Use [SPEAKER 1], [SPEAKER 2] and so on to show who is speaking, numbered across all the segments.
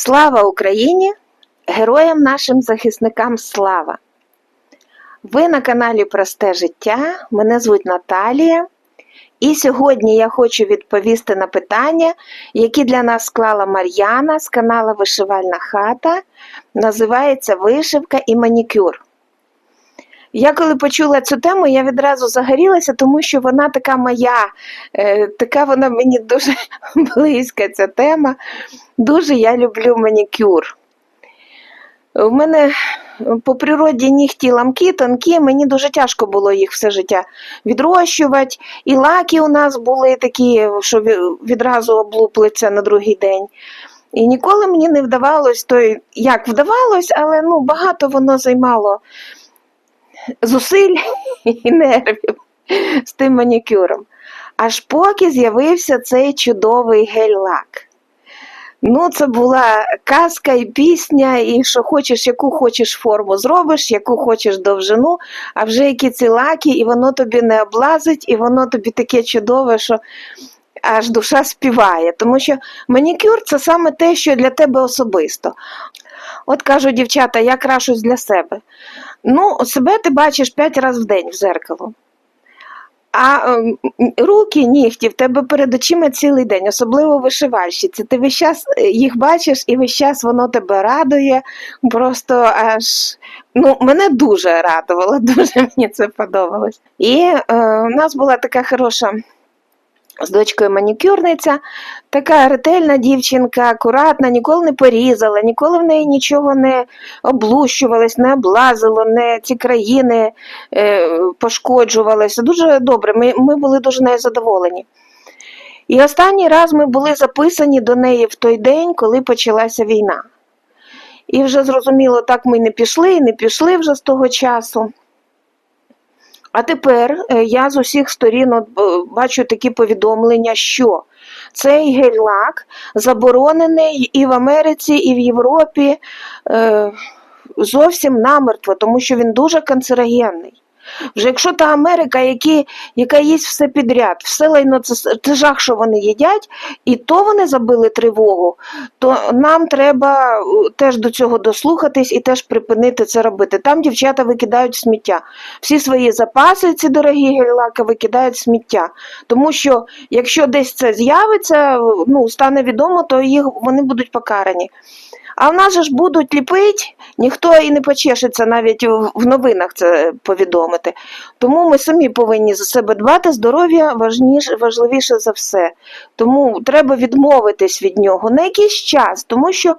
[SPEAKER 1] Слава Україні! Героям нашим захисникам слава! Ви на каналі Просте життя. Мене звуть Наталія. І сьогодні я хочу відповісти на питання, які для нас склала Мар'яна з каналу Вишивальна хата. Називається Вишивка і манікюр. Я коли почула цю тему, я відразу загорілася, тому що вона така моя, е, така вона мені дуже близька ця тема. Дуже я люблю манікюр. У мене по природі нігті ламкі, тонкі, мені дуже тяжко було їх все життя відрощувати. І лаки у нас були такі, що відразу облуплиться на другий день. І ніколи мені не вдавалось, то як вдавалось, але ну, багато воно займало зусиль і нервів з тим манікюром. Аж поки з'явився цей чудовий гель-лак. Ну, це була казка і пісня, і що хочеш, яку хочеш форму зробиш, яку хочеш довжину, а вже які ці лаки, і воно тобі не облазить, і воно тобі таке чудове, що аж душа співає. Тому що манікюр це саме те, що для тебе особисто. От кажуть дівчата, я крашусь для себе. Ну, себе ти бачиш п'ять разів в день в зеркало. А ем, руки, нігті в тебе перед очима цілий день, особливо вишивальщиці. Ти весь час е, їх бачиш, і весь час воно тебе радує. Просто аж ну, мене дуже радувало, дуже мені це подобалось. І е, у нас була така хороша з дочкою манікюрниця, така ретельна дівчинка, акуратна, ніколи не порізала, ніколи в неї нічого не облущувалось, не облазило, не ці країни е, пошкоджувалися. Дуже добре, ми, ми були дуже нею задоволені. І останній раз ми були записані до неї в той день, коли почалася війна. І вже зрозуміло, так ми не пішли, і не пішли вже з того часу. А тепер е, я з усіх сторін бачу такі повідомлення, що цей гель-лак заборонений і в Америці, і в Європі е, зовсім намертво, тому що він дуже канцерогенний. Вже якщо та Америка, які, яка їсть все підряд, все лайно це, жах, що вони їдять, і то вони забили тривогу, то нам треба е, теж до цього дослухатись і теж припинити це робити. Там дівчата викидають сміття. Всі свої запаси, ці дорогі гель-лаки, викидають сміття. Тому що якщо десь це з'явиться, ну, стане відомо, то їх вони будуть покарані. А в нас же ж будуть ліпити, ніхто і не почешеться навіть в новинах це повідомити. Тому ми самі повинні за себе дбати, здоров'я важніше, важливіше за все. Тому треба відмовитись від нього на якийсь час, тому що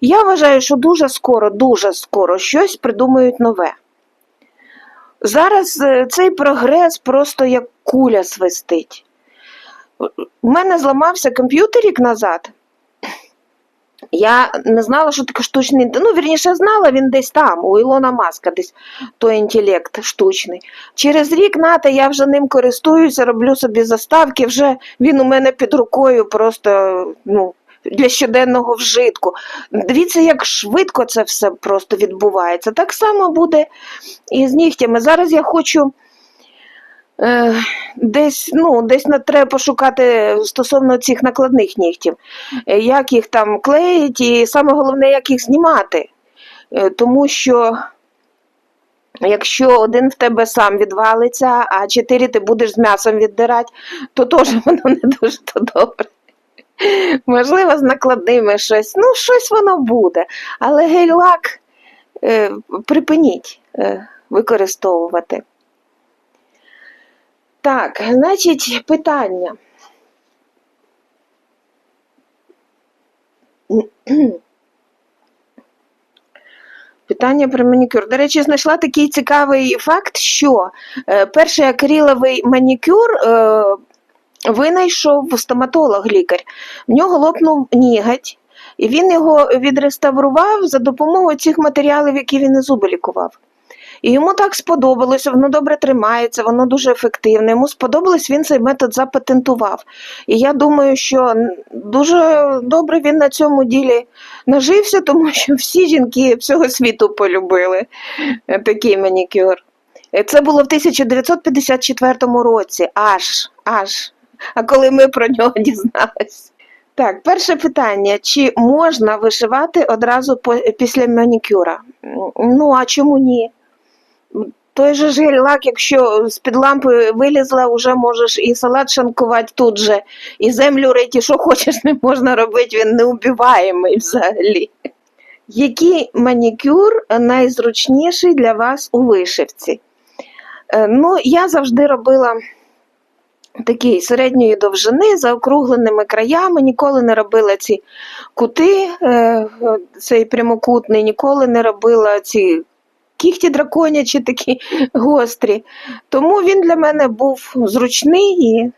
[SPEAKER 1] я вважаю, що дуже скоро, дуже скоро щось придумають нове. Зараз е, цей прогрес просто як куля свистить. У мене зламався комп'ютер рік назад. Я не знала, що таке штучний інтелект. Ну, вірніше, знала, він десь там, у Ілона Маска, десь той інтелект штучний. Через рік нате я вже ним користуюся, роблю собі заставки, вже він у мене під рукою просто ну, для щоденного вжитку. Дивіться, як швидко це все просто відбувається. Так само буде і з нігтями. Зараз я хочу. Е, десь, ну, десь треба пошукати стосовно цих накладних нігтів, Е, як їх там клеїть, і саме головне, як їх знімати. Е, Тому що якщо один в тебе сам відвалиться, а чотири ти будеш з м'ясом віддирати, то теж воно не дуже добре. Можливо, з накладними щось, ну, щось воно буде. Але гель-лак припиніть використовувати. Так, значить, питання. Питання про манікюр. До речі, знайшла такий цікавий факт, що е, перший акриловий манікюр е, винайшов стоматолог-лікар. В нього лопнув ніготь, і він його відреставрував за допомогою цих матеріалів, які він і зуби лікував. І йому так сподобалося, воно добре тримається, воно дуже ефективне. Йому сподобалось, він цей метод запатентував. І я думаю, що дуже добре він на цьому ділі нажився, тому що всі жінки всього світу полюбили е, такий манікюр. Е, Це було в 1954 році, аж, аж. А коли ми про нього дізналися. Так, перше питання: чи можна вишивати одразу після манікюра? Ну, а чому ні? Той же ж гель-лак, якщо з-під лампи вилізла, вже можеш і салат шанкувати тут же, і землю рити, що хочеш, не можна робити, він неубиваємий взагалі. Який манікюр найзручніший для вас у вишивці? Е, Ну, я завжди робила такий середньої довжини, заокругленими краями, ніколи не робила ці кути, е, е, цей прямокутний, ніколи не робила ці кіхті драконячі такі гострі. Тому він для мене був зручний і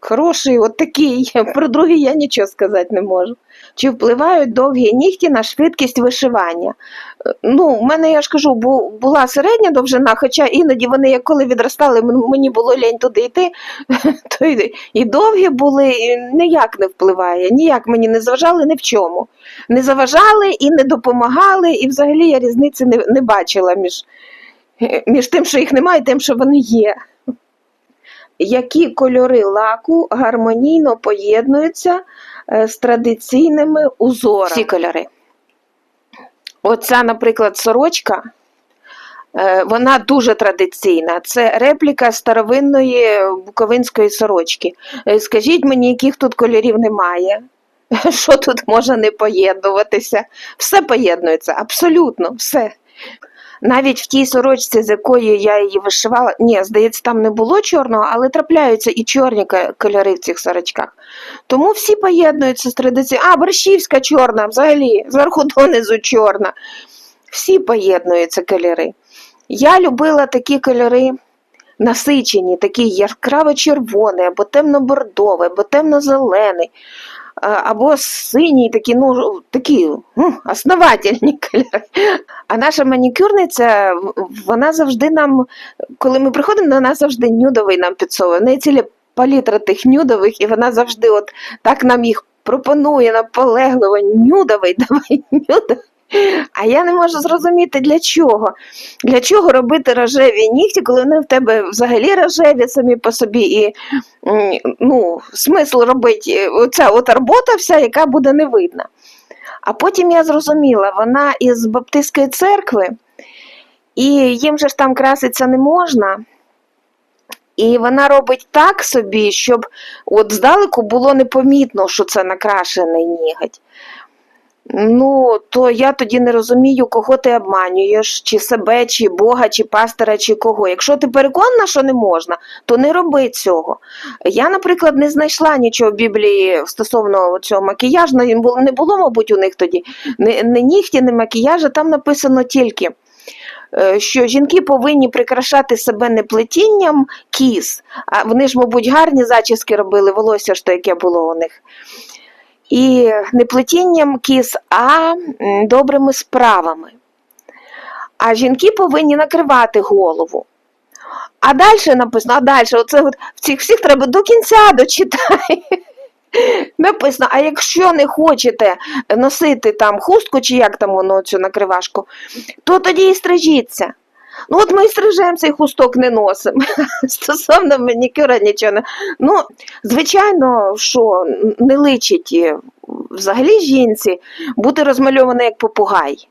[SPEAKER 1] хороший, от такий. Про другий я нічого сказати не можу. Чи впливають довгі нігті на швидкість вишивання? Е, Ну, в мене, я ж кажу, була середня довжина, хоча іноді вони, як коли відростали, мені було лень туди йти, то і довгі були, і ніяк не впливає, ніяк мені не заважали ні в чому. Не заважали і не допомагали, і взагалі я різниці не, не бачила між, між тим, що їх немає, і тим, що вони є. Які кольори лаку гармонійно поєднуються е, з традиційними узорами? Всі кольори. Оця, наприклад, сорочка, е, вона дуже традиційна. Це репліка старовинної буковинської сорочки. Е, Скажіть мені, яких тут кольорів немає? Що тут може не поєднуватися? Все поєднується, абсолютно все. Навіть в тій сорочці, з якої я її вишивала, ні, здається, там не було чорного, але трапляються і чорні кольори в цих сорочках. Тому всі поєднуються з традицією. А, борщівська чорна, взагалі, зверху донизу чорна. Всі поєднуються кольори. Я любила такі кольори насичені, такі яскраво-червоний, або темно-бордовий, або темно-зелений, або синій, такі, ну, такі ну, основательні кольори. А наша манікюрниця, вона завжди нам, коли ми приходимо, вона завжди нюдовий нам підсовує. В неї ціла палітра тих нюдових, і вона завжди от так нам їх пропонує наполегливо. Нюдовий, давай нюдовий. А я не можу зрозуміти для чого. Для чого робити рожеві нігті, коли вони в тебе взагалі рожеві самі по собі, і ну, смисл робити оця от робота вся, яка буде не видна. А потім я зрозуміла, вона із Баптистської церкви, і їм же ж там краситься не можна. І вона робить так собі, щоб от здалеку було непомітно, що це накрашений ніготь. Ну, то я тоді не розумію, кого ти обманюєш, чи себе, чи Бога, чи пастора, чи кого. Якщо ти переконана, що не можна, то не роби цього. Я, наприклад, не знайшла нічого в Біблії стосовно цього макіяжу, не було, мабуть, у них тоді не, не нігті, не макіяжа, там написано тільки. е, Що жінки повинні прикрашати себе не плетінням кіз, а вони ж, мабуть, гарні зачіски робили, волосся ж то, яке було у них. І не плетінням кіз, а добрими справами. А жінки повинні накривати голову. А далі написано, а далі, оце от цих всіх треба до кінця дочитати. Написано, а якщо не хочете носити там хустку, чи як там воно цю накривашку, то тоді і стрижіться. Ну, от ми і стрижемося, і хусток не носимо. Стосовно манікюра нічого не. Ну, звичайно, що не личить взагалі жінці бути розмальованою як попугай.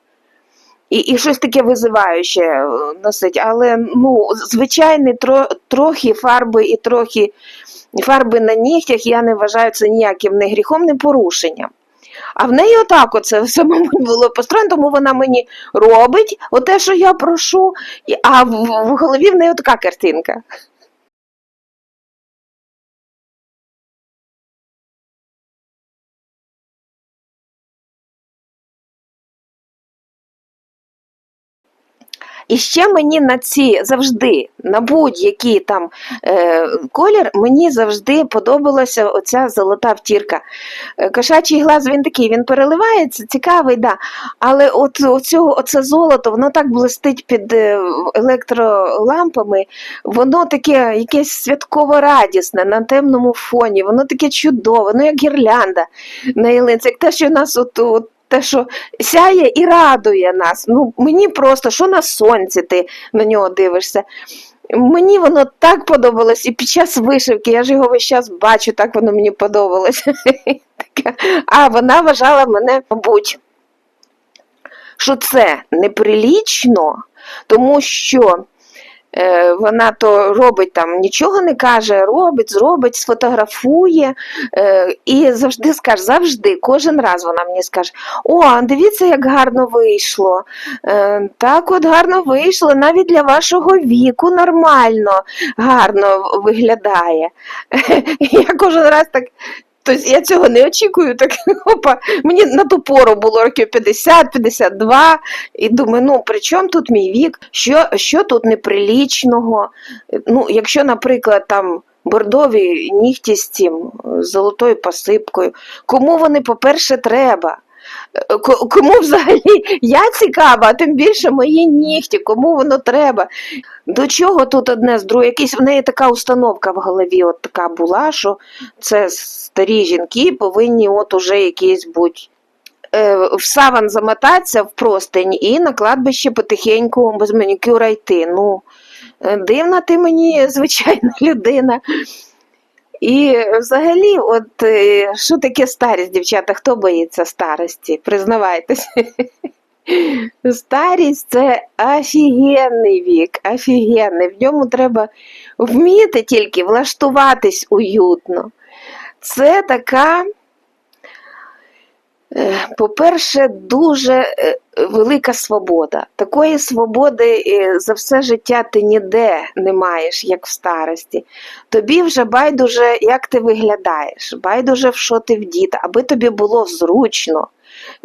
[SPEAKER 1] І, і щось таке визиваюче е, носить. Але ну, звичайно, тро, трохи фарби і трохи фарби на нігтях я не вважаю це ніяким не гріхом, не порушенням. А в неї отак оце все, мабуть, було построєно, тому вона мені робить оте, що я прошу, а в, голові в неї така картинка. І ще мені на ці завжди, на будь-який там е, колір, мені завжди подобалася оця золота втірка. Е, Кошачий глаз він такий, він переливається, цікавий, да. Але от оцього, оце золото, воно так блистить під е, електролампами, воно таке якесь святково радісне на темному фоні, воно таке чудове, ну як гірлянда на ялинці, як те, що нас от, от те, що сяє і радує нас. Ну, мені просто, що на сонці ти на нього дивишся. Мені воно так подобалось, і під час вишивки, я ж його весь час бачу, так воно мені подобалось. А вона вважала мене, мабуть, що це неприлічно, тому що вона то робить там, нічого не каже, робить, зробить, сфотографує е, і завжди скаже, завжди, кожен раз вона мені скаже: О, дивіться, як гарно вийшло. Е, так от гарно вийшло, навіть для вашого віку нормально, гарно виглядає. Я кожен раз так. Тобто я цього не очікую, так опа, мені на ту пору було років 50-52, і думаю, ну при чому тут мій вік? Що, що тут неприлічного? Ну, якщо, наприклад, там бордові нігті з цим золотою посипкою, кому вони, по-перше, треба? Е, ко- Кому взагалі я цікава, а тим більше мої нігті, кому воно треба? До чого тут одне з другого? Якісь в неї така установка в голові, от така була, що це старі жінки повинні от уже якісь бути. е, В саван замотатися в простинь і на кладбище потихеньку без манікюра йти. Ну, е, дивна ти мені, звичайна людина. І взагалі, от е, що таке старість, дівчата? Хто боїться старості? Признавайтесь. Старість це офігенний вік, офігенний. В ньому треба вміти тільки влаштуватись уютно. Це така, по-перше, дуже е, велика свобода. Такої свободи е, за все життя ти ніде не маєш, як в старості. Тобі вже байдуже, як ти виглядаєш, байдуже, в що ти вдіта, аби тобі було зручно.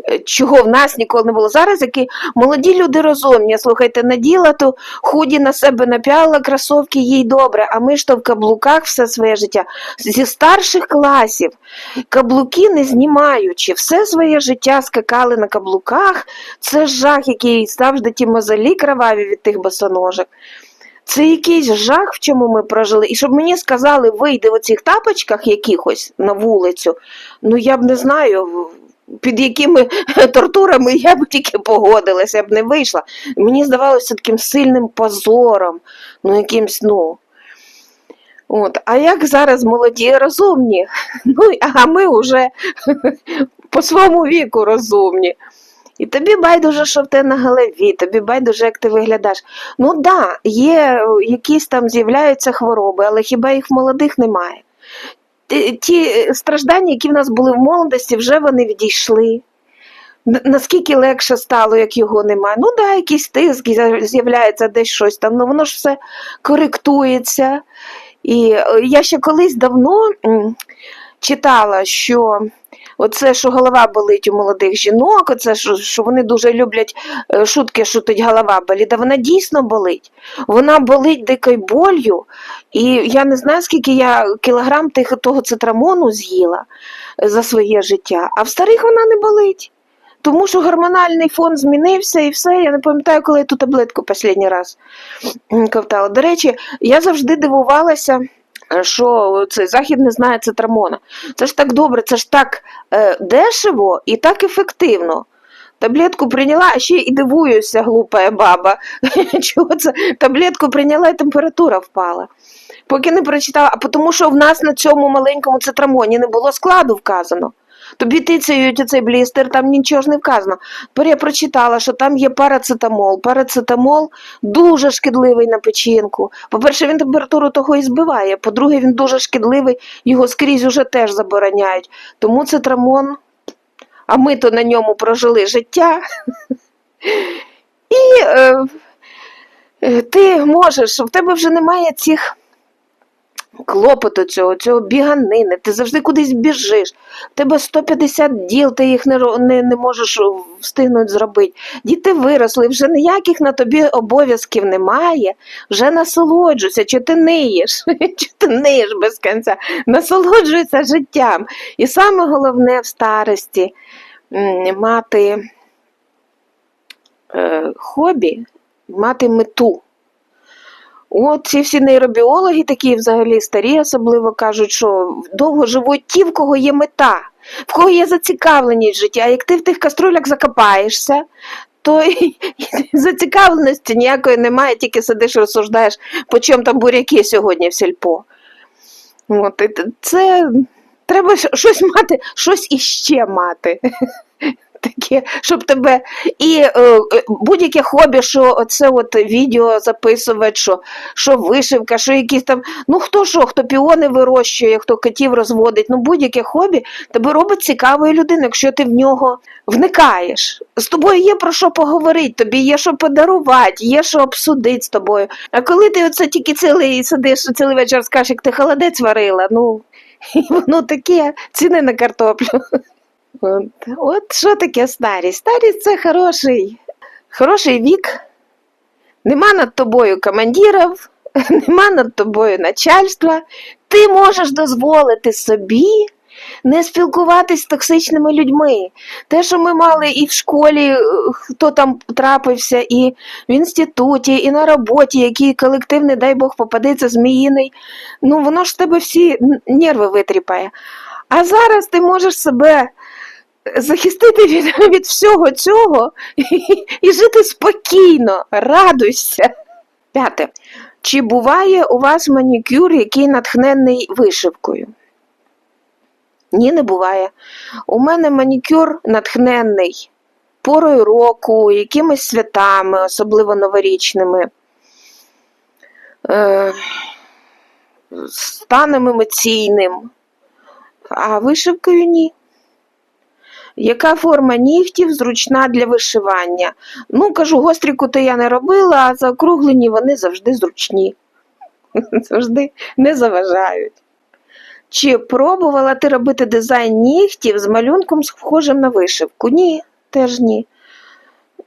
[SPEAKER 1] Е, Чого в нас ніколи не було. Зараз які молоді люди розумні, слухайте, наділа то худі на себе напялила кросовки, їй добре, а ми ж то в каблуках все своє життя. Зі старших класів каблуки не знімаючи, все своє життя скакали на каблуках. Це жах, який завжди ті мозолі кроваві від тих босоножок. Це якийсь жах, в чому ми прожили. І щоб мені сказали, вийди в оцих тапочках якихось на вулицю, ну я б не знаю, під якими тортурами я б тільки погодилася, я б не вийшла. Мені здавалося таким сильним позором, ну якимсь, ну. От. А як зараз молоді розумні? Ну, а ми вже по своєму віку розумні. І тобі байдуже, що в тебе на голові, тобі байдуже, як ти виглядаєш. Ну так, да, є якісь там з'являються хвороби, але хіба їх молодих немає? Ті, страждання, які в нас були в молодості, вже вони відійшли. Наскільки легше стало, як його немає. Ну да, якийсь тиск з'являється десь щось там, ну воно ж все коректується. І е, я ще колись давно читала, що оце, що голова болить у молодих жінок, оце, що, що вони дуже люблять е, шутки, шутить голова болить, да вона дійсно болить. Вона болить дикою болью, і я не знаю, скільки я кілограм тих, того цитрамону з'їла е, за своє життя, а в старих вона не болить. Тому що гормональний фон змінився і все. Я не пам'ятаю, коли я ту таблетку останній раз ковтала. До речі, я завжди дивувалася, що цей захід не знає цитрамона. Це ж так добре, це ж так е, дешево і так ефективно. Таблетку прийняла, а ще і дивуюся, глупа баба. Чого це? Таблетку прийняла і температура впала. Поки не прочитала, а тому що в нас на цьому маленькому цитрамоні не було складу вказано. Тобі тицяють оцей блістер, там нічого ж не вказано. Тепер я прочитала, що там є парацетамол. Парацетамол дуже шкідливий на печінку. По-перше, він температуру того і збиває. По-друге, він дуже шкідливий, його скрізь уже теж забороняють. Тому цитрамон, а ми то на ньому прожили життя. І е, ти можеш, в тебе вже немає цих клопоту цього, цього біганини, ти завжди кудись біжиш. Тебе 150 діл, ти їх не, не, не можеш встигнути зробити. Діти виросли, вже ніяких на тобі обов'язків немає. Вже насолоджуйся, чи ти ниєш, чи ти ниєш без кінця. Насолоджуйся життям. І саме головне в старості мати е, хобі, мати мету. От ці всі нейробіологи, такі взагалі старі, особливо кажуть, що довго живуть ті, в кого є мета, в кого є зацікавленість життя. Як ти в тих каструлях закопаєшся, то і зацікавленості ніякої немає, тільки сидиш і розсуждаєш, по чому там буряки сьогодні в сільпо. От, це Треба щось мати, щось іще мати. Таке, щоб тебе і е, е, будь-яке хобі, що оце от відео записувати, що, що вишивка, що якісь там, ну хто що, хто піони вирощує, хто котів розводить, ну будь-яке хобі тебе робить цікавою людиною, якщо ти в нього вникаєш. З тобою є про що поговорити, тобі є що подарувати, є що обсудити з тобою. А коли ти оце тільки цілий сидиш цілий вечір скажеш, як ти холодець варила, ну і воно таке ціни на картоплю. От, от що таке старість? Старість це хороший, хороший вік. Нема над тобою командирів, нема над тобою начальства. Ти можеш дозволити собі не спілкуватись з токсичними людьми. Те, що ми мали і в школі, е, хто там трапився, і в інституті, і на роботі, який колектив, не дай Бог, попадеться зміїний, ну воно ж тебе всі нерви витріпає. А зараз ти можеш себе захистити від, від всього цього і, і жити спокійно, радуйся. П'яте. Чи буває у вас манікюр, який натхнений вишивкою? Ні, не буває. У мене манікюр натхненний порою року, якимись святами, особливо новорічними, е, станом емоційним, а вишивкою ні. Яка форма нігтів зручна для вишивання? Ну, кажу, гострі кути я не робила, а заокруглені вони завжди зручні. Завжди не заважають. Чи пробувала ти робити дизайн нігтів з малюнком, схожим на вишивку? Ні, теж ні.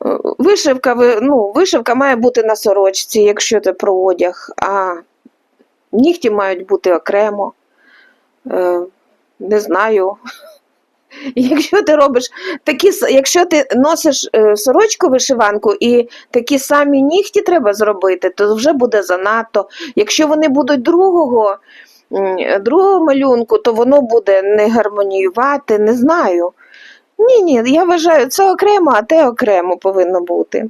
[SPEAKER 1] Е, Вишивка, ну, вишивка має бути на сорочці, якщо це про одяг, а нігті мають бути окремо. Е, Не знаю. Якщо ти робиш такі, якщо ти носиш е, сорочку вишиванку і такі самі нігті треба зробити, то вже буде занадто. Якщо вони будуть другого, другого малюнку, то воно буде не гармоніювати, не знаю. Ні, ні, я вважаю, це окремо, а те окремо повинно бути.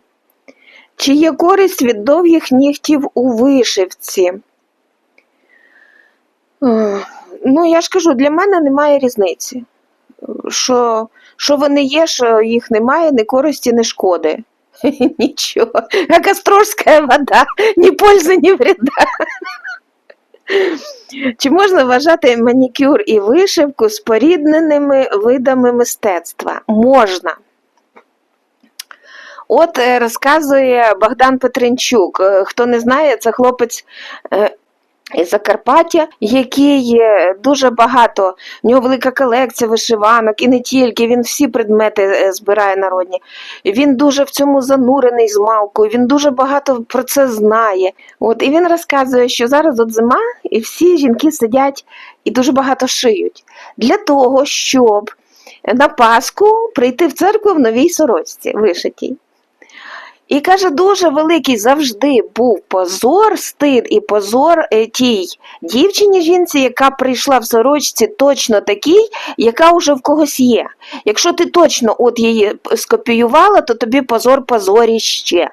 [SPEAKER 1] Чи є користь від довгих нігтів у вишивці? Ну, я ж кажу, для мене немає різниці що, що вони є, що їх немає, ні користі, ні шкоди. Нічого. Як острожська вода, ні пользи, ні вреда. Чи можна вважати манікюр і вишивку спорідненими видами мистецтва? Можна. От е, розказує Богдан Петренчук. Е, Хто не знає, це хлопець е, із Закарпаття, який дуже багато, в нього велика колекція вишиванок, і не тільки, він всі предмети е, збирає народні. Він дуже в цьому занурений з малкою, він дуже багато про це знає. От, і він розказує, що зараз от зима, і всі жінки сидять і дуже багато шиють. Для того, щоб на Пасху прийти в церкву в новій сорочці вишитій. І каже, дуже великий завжди був позор, стид і позор е, тій дівчині жінці, яка прийшла в сорочці точно такій, яка вже в когось є. Якщо ти точно от її скопіювала, то тобі позор позоріще.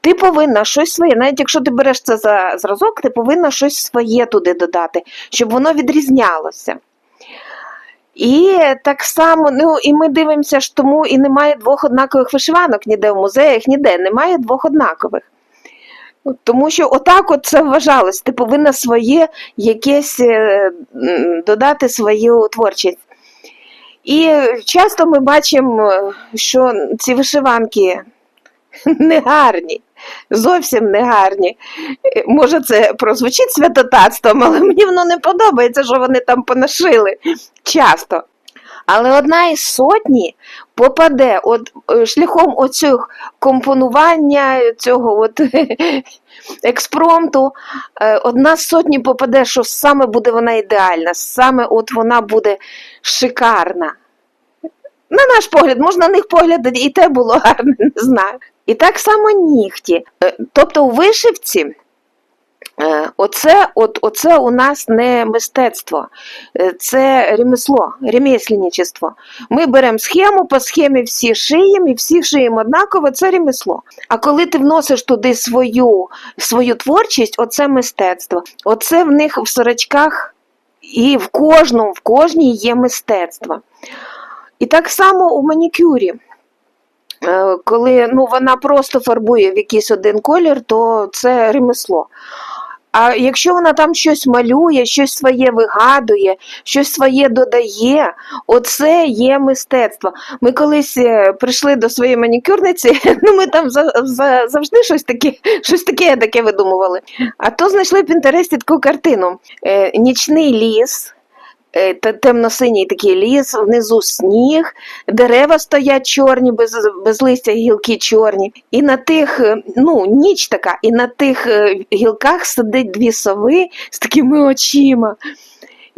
[SPEAKER 1] Ти повинна щось своє, навіть якщо ти береш це за зразок, ти повинна щось своє туди додати, щоб воно відрізнялося. І так само, ну і ми дивимося ж тому, і немає двох однакових вишиванок ніде в музеях, ніде немає двох однакових. Тому що отак от це вважалось. Ти повинна своє якесь е, додати свою творчість. І часто ми бачимо, що ці вишиванки негарні, зовсім негарні. Е, Може, це прозвучить святотатством, але мені воно не подобається, що вони там понашили часто. Але одна із сотні попаде от, е, шляхом оцього компонування, цього от, експромту, е, одна з сотні попаде, що саме буде вона ідеальна, саме от вона буде шикарна. На наш погляд, може, на них погляд і те було гарне, не знаю. І так само нігті. Е, Тобто у вишивці е, оце, от, оце у нас не мистецтво, е, це ремесло, ремесленничество. Ми беремо схему, по схемі всі шиємо і всі шиємо однаково, це ремесло. А коли ти вносиш туди свою, свою творчість, оце мистецтво. Оце в них в сорочках І в кожному, в кожній є мистецтво. І так само у манікюрі. Е, Коли ну, вона просто фарбує в якийсь один колір, то це ремесло. А якщо вона там щось малює, щось своє вигадує, щось своє додає, оце є мистецтво. Ми колись е, прийшли до своєї манікюрниці, ну ми там за, за, завжди щось таке, щось таке таке видумували. А то знайшли в Пінтересті таку картину: е, нічний ліс. Е, Темно-синій такий ліс, внизу сніг, дерева стоять чорні, без, без листя гілки чорні. І на тих, е, ну, ніч така, і на тих е, гілках сидить дві сови з такими очима.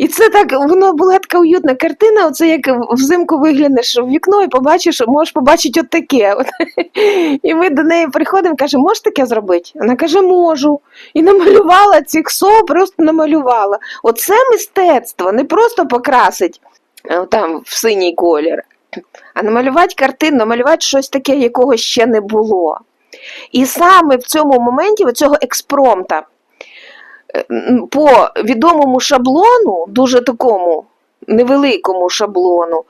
[SPEAKER 1] І це так, воно була така уютна картина. Оце як взимку виглянеш в вікно і побачиш, можеш побачити от таке. От. І ми до неї приходимо, кажемо, можеш таке зробити? Вона каже, можу. І намалювала цих сов, просто намалювала. Оце мистецтво, не просто покрасить е, там в синій колір, а намалювати картину, намалювати щось таке, якого ще не було. І саме в цьому моменті цього експромта по відомому шаблону, дуже такому невеликому шаблону,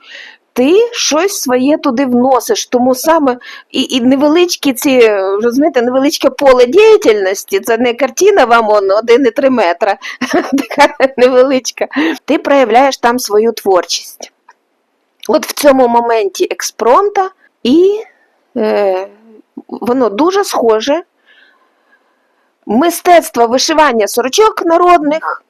[SPEAKER 1] ти щось своє туди вносиш. Тому саме і, і невеличкі ці, розумієте, невеличке поле діяльності, це не картина вам он 1,3 метра, така невеличка. Ти проявляєш там свою творчість. От в цьому моменті експромта, і е, воно дуже схоже. Мистецтво вишивання сорочок народних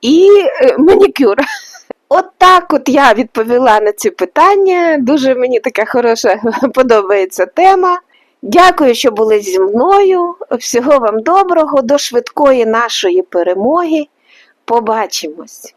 [SPEAKER 1] і е, манікюр. От так от я відповіла на ці питання. Дуже мені така хороша подобається тема. Дякую, що були зі мною. Всього вам доброго, до швидкої нашої перемоги. Побачимось!